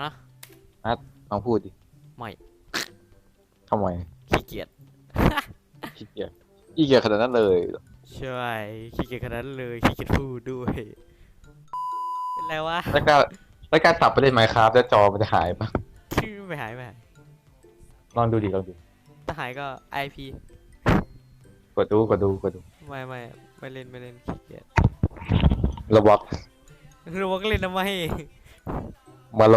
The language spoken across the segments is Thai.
ฮะ นัดลองพูดดิไม่ ทำไมขี้เกียจ ขี้เกียจขี้เกียจขนาดนั้นเลยเหรอใช่ขี้เกียจขนาดนั้นเลยขี้เกียจพูดด้วย เป็นไรวะแล้วก็แล้วการตับไปเล่นไมค์ครับแล้วจอมันจะหายปะชื่อไม่หายไม่หายลองดูดิลองดูถ้าหายก็ IP กดดูกดดูกดดูไม่ไม่ไม่เล่นไม่เล่นขี้เกียจระวักรู้ว่าก็เล่นทำไม มาโล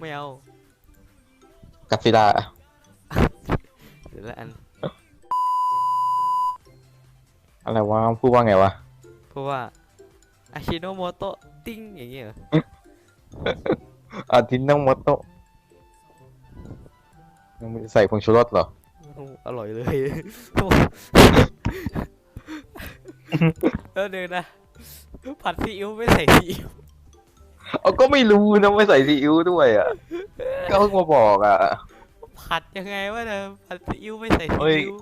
ไม่เอากัสซิล่าเดี๋ยวละอันอะไรวะพูดว่าไงวะ เพราะว่าอาชิโนโมโตะติ้งอย่างเงี้ยเหรออาทินโนโมโตะยังไม่ได้ใส่ผงชูรสเหรอโอ้โหอร่อยเลยเออเดี๋ยวนะผัดซีอิ๊วไม่ใส่ซีอิ๊ว เอาก็ไม่รู้นะไม่ใส่ซีอิ๊วด้วยอะก็เพิ่งมาบอกอะผัดยังไงวะเนี่ยผัดซีอิ๊วไม่ใส่ซีเฮ้ยอิ๊ว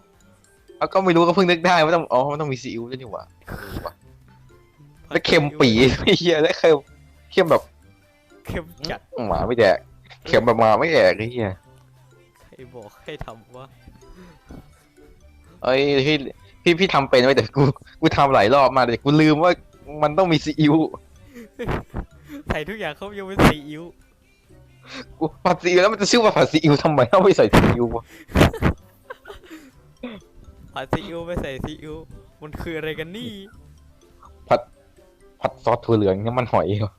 เอาก็ไม่รู้ก็เพิ่งนึกได้ว่าต้องอ๋อมันต้องมีซีอิ๊วด้วยนี่หว่าเออว่ะผัดแล้วเค็มปีไอ้เหี้ยแล้วเค็มเค็มแบบเค็มจัดหมาไม่แดกเค็มแบบหมาไม่แดกไอ้เหี้ยใครบอกให้ทำวะเอ้ยพี่พี่พี่ทำเป็นไว้แต่กูกูทำหลายรอบมากแต่กูลืมว่ามันต้องมีซีอิ๊ว ใส่ทุกอย่างเขายังเป็นซีอิ๊วกูผัดซีอิ๊วแล้วมันจะชื่อว่าผัดซีอิ๊วทำไมต้องไม่ใส่ซีอิ๊ววะผัดซีอิ๊วไม่ใส่ซีอิ๊วมันคืออะไรกันนี่ผัดซอสถั่วเหลืองน้ำมันหอยเหรอ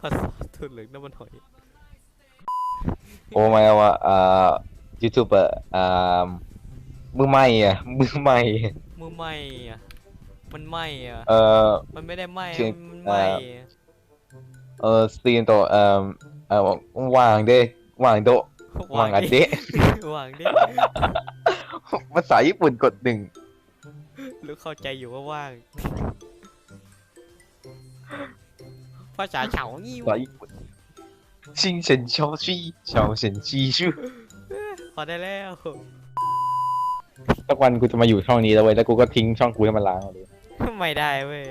ผัดซอสถั่วเหลืองน้ำมันหอย โอ้ไม่ว่าอ่ายูทูบเบอร์อ่ามือใหม่อะมือใหม่มือไหม้อะมันไหม้อะเอ่อมันไม่ได้ไหม้คือมันไหม้อะ เออสตรีนตัวเอ่อเอ่อวางเด้วางโดะวางอัดเดะวางดิภาษาญี่ปุ่นกดหนึ่งรู้เข้าใจอยู่ว่าว่างภาษาเฉางี้ภาษาญี่ปุ่นชิงเฉินเฉาชีเฉาเฉินชีชูพอได้แล้วสักวันกูจะมาอยู่ช่องนี้แล้วเว้ยแล้วกูก็ทิ้งช่องกูให้มันล้างเอาเลยไม่ได้เว้ย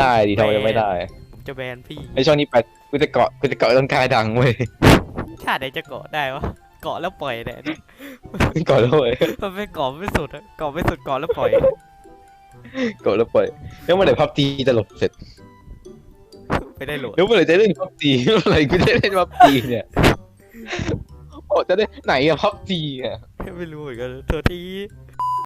ได้ดิทำไมจะไม่ได้ผม จะแบนพี่ไอช่องนี้ไปกูจะเกาะกูจะเกาะต้นกายดังเว้ยชาติไหนจะเกาะได้วะเกาะแล้วปล่อยเนี่ยเกาะแล้วเว้ยมันไม่เกาะไม่สุดอะเกาะไม่สุดเกาะแล้วปล่อยเกาะแล้วปล่อยแล้วเมื่อไหร่พับจีจะหลบเสร็จไม่ได้โหลดแล้วเมื่อไหร่จะเล่นพับจีเมื่อไหร่กูจะเล่นพับจีเนี่ยโอ้จะได้ไหนอะพับจีอะไม่รู้เหมือนกันโทษที